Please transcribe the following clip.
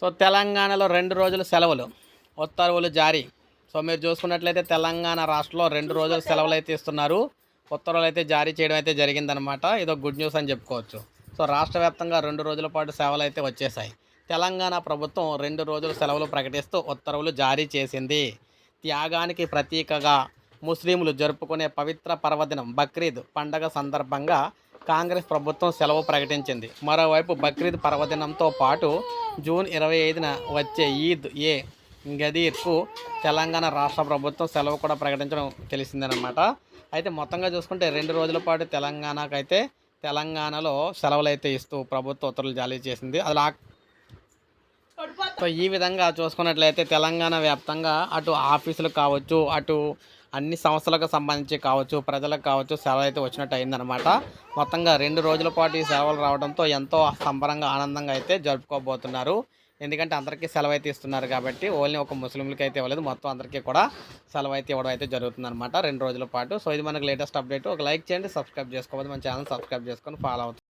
So తెలంగాణలో రెండు రోజులు సెలవులు. ఉత్తర్వులు జారీ. సో మీరు చూసుకున్నట్లయితే తెలంగాణ రాష్ట్రంలో రెండు రోజులు సెలవులు అయితే ఇస్తున్నారు. ఉత్తర్వులు అయితే జారీ చేయడం అయితే జరిగిందనమాట ఇదో గుడ్ న్యూస్ అని చెప్పుకోవచ్చు. సో రాష్ట్ర వ్యాప్తంగా రెండు రోజుల పాటు సేవలు అయితే వచ్చేసాయి. తెలంగాణ ప్రభుత్వం రెండు రోజులు సెలవులు ప్రకటిస్తూ ఉత్తర్వులు జారీ చేసింది. త్యాగానికి ప్రతీకగా ముస్లింలు జరుపుకునే పవిత్ర పర్వదినం బక్రీద్ పండగ సందర్భంగా కాంగ్రెస్ ప్రభుత్వం సెలవు ప్రకటించింది. మరోవైపు బక్రీద్ పర్వదినంతో పాటు జూన్ ఇరవై ఐదున వచ్చే ఈద్ ఏ గదీర్కు తెలంగాణ రాష్ట్ర ప్రభుత్వం సెలవు కూడా ప్రకటించడం తెలిసిందనమాట అయితే మొత్తంగా చూసుకుంటే రెండు రోజుల పాటు తెలంగాణకైతే తెలంగాణలో సెలవులు అయితే ఇస్తూ ప్రభుత్వ ఉత్తర్వులు జారీ చేసింది. అలా సో ఈ విధంగా చూసుకున్నట్లయితే తెలంగాణ వ్యాప్తంగా అటు ఆఫీసులకు కావచ్చు అటు అన్ని సంస్థలకు సంబంధించి కావచ్చు ప్రజలకు కావచ్చు సెలవు అయితే వచ్చినట్టు అయిందనమాట మొత్తంగా రెండు రోజుల పాటు ఈ సెలవులు రావడంతో ఎంతో సంబరంగా ఆనందంగా అయితే జరుపుకోబోతున్నారు. ఎందుకంటే అందరికీ సెలవు అయితే ఇస్తున్నారు కాబట్టి ఓన్లీ ఒక ముస్లింలకి అయితే ఇవ్వలేదు. మొత్తం అందరికీ కూడా సెలవు అయితే ఇవ్వడం అయితే జరుగుతుందన్నమాట రెండు రోజుల పాటు. సో ఇది మనకు లేటెస్ట్ అప్డేట్. ఒక లైక్ చేయండి సబ్స్క్రైబ్ చేసుకోవాలి మన ఛానల్ సబ్స్క్రైబ్ చేసుకొని ఫాలో అవుతుంది